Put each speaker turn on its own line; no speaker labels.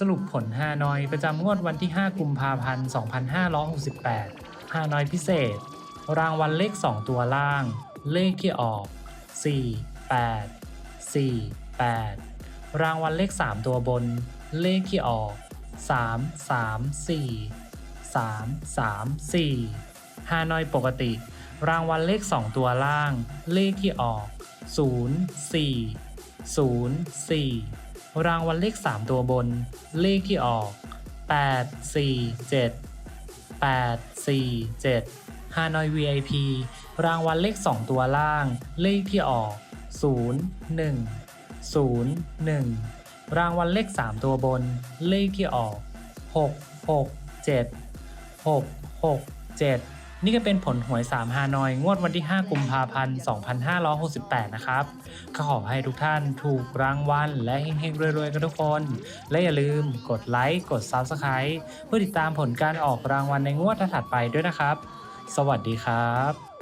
สรุปผลฮานอยประจำงวดวันที่ 5 กุมภาพันธ์ 2568ฮานอยพิเศษ รางวัลเลข 2 ตัวล่าง เลขที่ออก 4 8 4 8 รางวัลเลข 3 ตัวบน เลขที่ออก 3 3 4 3 3 4ฮานอยปกติ รางวัลเลข 2 ตัวล่าง เลขที่ออก 0 4 0 4 รางวัลเลข 3 ตัวบน เลขที่ออก 8 4 7 8 4 7ฮานอย VIP รางวัลเลข 2 ตัวล่าง เลขที่ออก 0 1 0 1 รางวัลเลข 3 ตัวบน เลขที่ออก 6 6 7 6 6 7 นี่ก็เป็นผลหวย 3 ฮานอย งวดวันที่ 5 กุมภาพันธ์ 2568 นะครับก็ขอให้ทุกท่านถูกรางวัลและเฮงๆรวยๆ กันทุกคน และอย่าลืมกดไลค์ กด Subscribe เพื่อติดตามผลการออกรางวัลในงวดถัดไปด้วยนะครับ สวัสดีครับ